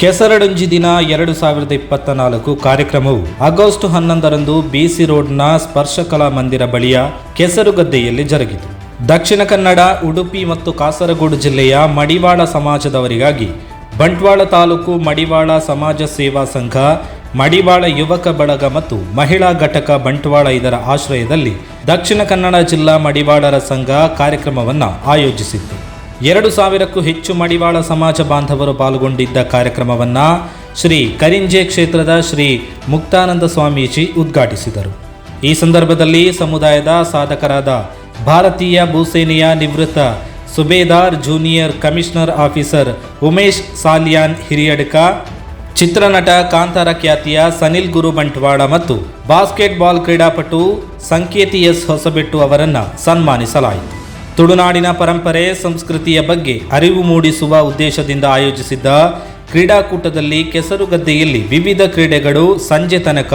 ಕೆಸರಡಂಜಿ ದಿನ ಎರಡು ಸಾವಿರದ ಇಪ್ಪತ್ತ ನಾಲ್ಕು ಕಾರ್ಯಕ್ರಮವು ಆಗಸ್ಟ್ ಹನ್ನೊಂದರಂದು ಬಿಸಿ ರೋಡ್ನ ಸ್ಪರ್ಶಕಲಾ ಮಂದಿರ ಬಳಿಯ ಕೆಸರುಗದ್ದೆಯಲ್ಲಿ ಜರುಗಿತು. ದಕ್ಷಿಣ ಕನ್ನಡ, ಉಡುಪಿ ಮತ್ತು ಕಾಸರಗೋಡು ಜಿಲ್ಲೆಯ ಮಡಿವಾಳ ಸಮಾಜದವರಿಗಾಗಿ ಬಂಟ್ವಾಳ ತಾಲೂಕು ಮಡಿವಾಳ ಸಮಾಜ ಸೇವಾ ಸಂಘ, ಮಡಿವಾಳ ಯುವಕ ಬಳಗ ಮತ್ತು ಮಹಿಳಾ ಘಟಕ ಬಂಟ್ವಾಳ ಇದರ ಆಶ್ರಯದಲ್ಲಿ ದಕ್ಷಿಣ ಕನ್ನಡ ಜಿಲ್ಲಾ ಮಡಿವಾಳರ ಸಂಘ ಕಾರ್ಯಕ್ರಮವನ್ನು ಆಯೋಜಿಸಿತ್ತು. ಎರಡು ಸಾವಿರಕ್ಕೂ ಹೆಚ್ಚು ಮಡಿವಾಳ ಸಮಾಜ ಬಾಂಧವರು ಪಾಲ್ಗೊಂಡಿದ್ದ ಕಾರ್ಯಕ್ರಮವನ್ನು ಶ್ರೀ ಕರಿಂಜೆ ಕ್ಷೇತ್ರದ ಶ್ರೀ ಮುಕ್ತಾನಂದ ಸ್ವಾಮೀಜಿ ಉದ್ಘಾಟಿಸಿದರು. ಈ ಸಂದರ್ಭದಲ್ಲಿ ಸಮುದಾಯದ ಸಾಧಕರಾದ ಭಾರತೀಯ ಭೂಸೇನೆಯ ನಿವೃತ್ತ ಸುಬೇದಾರ್ junior commissioner officer Umesh Saliyan Hiriyadka, ಚಿತ್ರನಟ ಕಾಂತಾರ ಖ್ಯಾತಿಯ ಸನಿಲ್ ಗುರು ಬಂಟ್ವಾಳ ಮತ್ತು ಬಾಸ್ಕೆಟ್ಬಾಲ್ ಕ್ರೀಡಾಪಟು ಸಂಕೇತಿ ಎಸ್ ಹೊಸಬೆಟ್ಟು ಅವರನ್ನು ಸನ್ಮಾನಿಸಲಾಯಿತು. ತುಳುನಾಡಿನ ಪರಂಪರೆ, ಸಂಸ್ಕೃತಿಯ ಬಗ್ಗೆ ಅರಿವು ಮೂಡಿಸುವ ಉದ್ದೇಶದಿಂದ ಆಯೋಜಿಸಿದ್ದ ಕ್ರೀಡಾಕೂಟದಲ್ಲಿ ಕೆಸರುಗದ್ದೆಯಲ್ಲಿ ವಿವಿಧ ಕ್ರೀಡೆಗಳು ಸಂಜೆ ತನಕ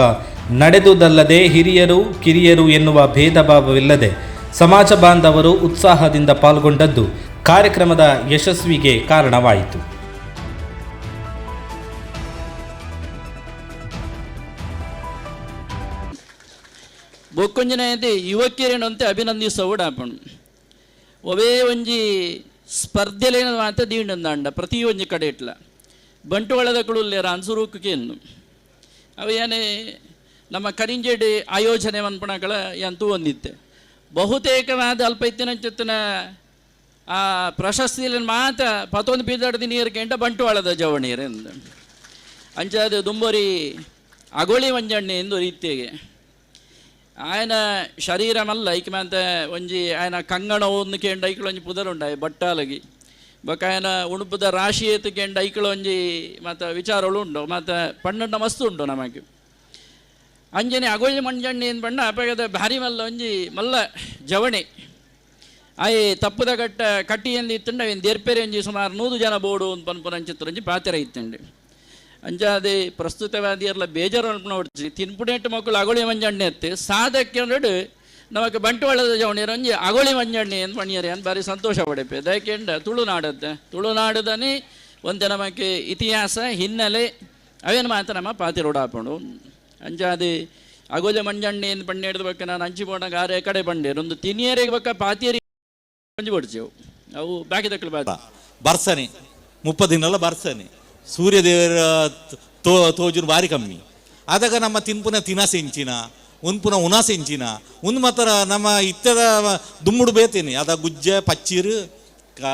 ನಡೆದುದಲ್ಲದೆ ಹಿರಿಯರು, ಕಿರಿಯರು ಎನ್ನುವ ಭೇದ ಭಾವವಿಲ್ಲದೆ ಸಮಾಜ ಬಾಂಧವರು ಉತ್ಸಾಹದಿಂದ ಪಾಲ್ಗೊಂಡದ್ದು ಕಾರ್ಯಕ್ರಮದ ಯಶಸ್ವಿಗೆ ಕಾರಣವಾಯಿತು. ಬೊಕ್ಕೊಂಜನೆಯದೆ ಅಭಿನಂದಿಸುವ ಅಭಿನಂದಿಸೋಡಾಪಣ್ ಒವೇ ಒಂಜಿ ಸ್ಪರ್ಧೆಲೇನ ಮಾತ ದೀಂಡಂದಾಂಡ ಪ್ರತಿ ಒಂಜಿ ಕಡೆ ಇಟ್ಲ. ಬಂಟ್ವಾಳದ ಕುಳುಲ್ಲೇರ ಅನ್ಸುರೂಕೇನು ಅವು ಏನೇ ನಮ್ಮ ಕರಿಂಜೆಡಿ ಆಯೋಜನೆ ಮನ್ಪಣಗಳ ಎಂತೂ ಒಂದಿತ್ತೆ. ಬಹುತೇಕವಾದ ಅಲ್ಪ ಇತ್ತಿನ ಚಿತ್ತಿನ ಆ ಪ್ರಶಸ್ತಿಯಲ್ಲಿ ಮಾತ ಪತ್ತೊಂದು ಬೀದಡ್ದು ನೀರ್ಕೆಂಡ ಬಂಟ್ವಾಳದ ಜವಣೀರ ಅಂಚಾದ ದುಂಬರಿ ಅಗೋಳಿ ಮಂಜಣ್ಣೆ ಎಂದು ರೀತಿಗೆ ಆಯನ ಶರೀರಮಲ್ಲ ಈಕೆ ಮತ್ತೆ ಒಂಜಿ ಆಯನ ಕಂಗಣ ಒಂದಕ್ಕೆಂಡ ಐಕಳು ಒಂಜಿ ಪುದರುಂಡಾಯ ಬಟ್ಟಾಲಗಿ ಬೊಕ ಆಯನ ಉಣುಪುದ ರಾಶಿ ಎತ್ತಕ್ಕೆಂಡ ಐಕಳು ಒಂಜಿ ಮಾತ ವಿಚಾರಗಳು ಉಂಡು ಮಾತ ಪಂಡಂಡ ಮಸ್ತು ಉಂಡು ನಮಗೆ ಅಂಜನೆ ಅಗೋಜಿ ಮಂಜಣ್ಣ ಏನು ಬಣ್ಣ ಅಪಗದ ಭಾರಿ ಮಲ್ಲ ಒಂಜಿ ಮಲ್ಲ ಜವಣೆ ಆಯೆ ತಪ್ಪುದ ಕಟ್ಟ ಕಟ್ಟಿಯಲ್ಲಿ ಇತ್ತಂಡ ಅವೇನು ದೇರ್ಪೇರೆ ಒಂಜಿ ಸುಮಾರು ನೂರು ಜನ ಬೋಡು ಅಂತ ಪನ್ಪುರ ಅಂಚಿತ್ತರಂಜಿ ಪಾತೆರ ಇತ್ತಂಡೆ ಅಂಜಾದೆ ಪ್ರಸ್ತುತವಾದಿಯರ್ಲ ಬೇಜಾರು ನೋಡ್ತೀನಿ ತಿನ್ಪುಣೆಟ್ಟು ಮಕ್ಕಳು ಅಗೋಳಿ ಮಂಜಣ್ಣೆ ಎತ್ತೆ ಸಾಧಕ್ಕೆ ನೋಡು ನಮಗೆ ಬಂಟ್ವಾಳದ ಜವಣಿಯರು ಒಂಜಿ ಅಗೋಳಿ ಮಂಜಣ್ಣೆ ಅಂತ ಪಣಿಯರೆ ಅಂತ ಬಾರಿ ಸಂತೋಷ ಪಡೆಪೆ. ದಯಕೆಂಡ ತುಳುನಾಡದ್ದೆ ತುಳುನಾಡದನಿ ಒಂದು ನಮಗೆ ಇತಿಹಾಸ, ಹಿನ್ನೆಲೆ, ಅವೇನು ಮಾತ್ರ ನಮ್ಮ ಪಾತಿರೋಡಾಪಣು ಅಂಜಾದೆ ಅಗೋಜ ಮಂಜಣ್ಣೆ ಅಂತ ಬಣ್ಣ ಹಿಡಿದ ಬಕ್ಕ ನಾನು ಅಂಚಿ ಬೋಣ ಗಾರೆ ಕಡೆ ಬಂಡೇರು ಒಂದು ತಿನಿಯರಿಗೆ ಬಕ್ಕ ಪಾತಿಯರಿ ಒಂಜಿ ಬಡ್ಚೇವು ಅವು ಬಾಕಿ ತಕ್ಕಲು ಬಾಕಿ. ಬರ್ಸನೆ. ಬರ್ಸನೆ. ಸೂರ್ಯದೇವರ ತೋ ತೋಜುರು ಭಾರಿ ಕಮ್ಮಿ. ಆದಾಗ ನಮ್ಮ ತಿನ್ಪುನ ತಿನಸೆಂಚಿನ ಉನ್ಪುನ ಪುನಃ ಉಣಸೆಂಚಿನ ಒಂದು ಮಾತ್ರ ನಮ್ಮ ಇತ್ತದ ದುಮ್ಮುಡು ಬೇತೇನೆ. ಅದ ಗುಜ್ಜೆ, ಪಚ್ಚಿರು, ಕಾ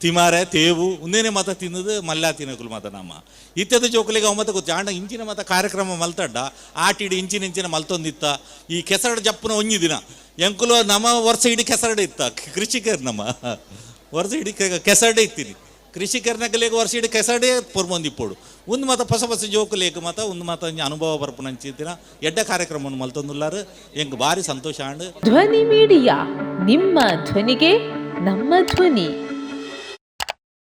ತಿಮಾರೆ, ತೇವು ಒಂದೇನೆ ಮಾತ ತಿನ್ನದು ಮಲ್ಲ ತಿನ್ನಕುಲು ಮಾತ ನಮ್ಮ. ಇತ್ತದ ಜೋಕಲಿಗೆ ಅವ ಮಾತ ಗೊತ್ತು ಆಂಡ ಇಂಚಿನ ಮಾತ ಕಾರ್ಯಕ್ರಮ ಮಲ್ತಡ್ಡ ಆಟಿಡಿ ಇಂಚಿನ ಇಂಚಿನ ಮಲ್ತೊಂದಿತ್ತ. ಈ ಕೆಸರಡ ಜಪ್ಪನ ಒಂಜಿ ದಿನ. ಎಂಕುಲು ನಮ್ಮ ವರ್ಷ ಇಡೀ ಕೆಸರಡೆ ಇತ್ತ. ಕೃಷಿಕರು ನಮ್ಮ. ವರ್ಷ ಇಡೀ ಕೆಸರಡೆ ಇತ್ತೀನಿ. ಕೃಷಿಕರ್ನಗಲೇಗ ವರ್ಷ ಇಡೀ ಕೆಸರಡೆ ಪೊರ್ಮೊಂದಿಪ್ಪೋಡು ಒಂದು ಮಾತ ಹೊಸ ಹೊಸ ಜೋಕುಲೇಕ ಮಾತ ಒಂದು ಮಾತ ಒಂಜಿ ಅನುಭವ ಬರ್ಪುನಂಚಿತ್ತಿನ ಎಡ್ಡ ಕಾರ್ಯಕ್ರಮವನ್ನು ಮಲ್ತೊಂದುಲ್ಲಾರು. ಹೆಂಗ್ ಭಾರಿ ಸಂತೋಷ ಆಂಡ್ ಧ್ವನಿ ಮೀಡಿಯಾ, ನಿಮ್ಮ ಧ್ವನಿಗೆ ನಮ್ಮ ಧ್ವನಿ.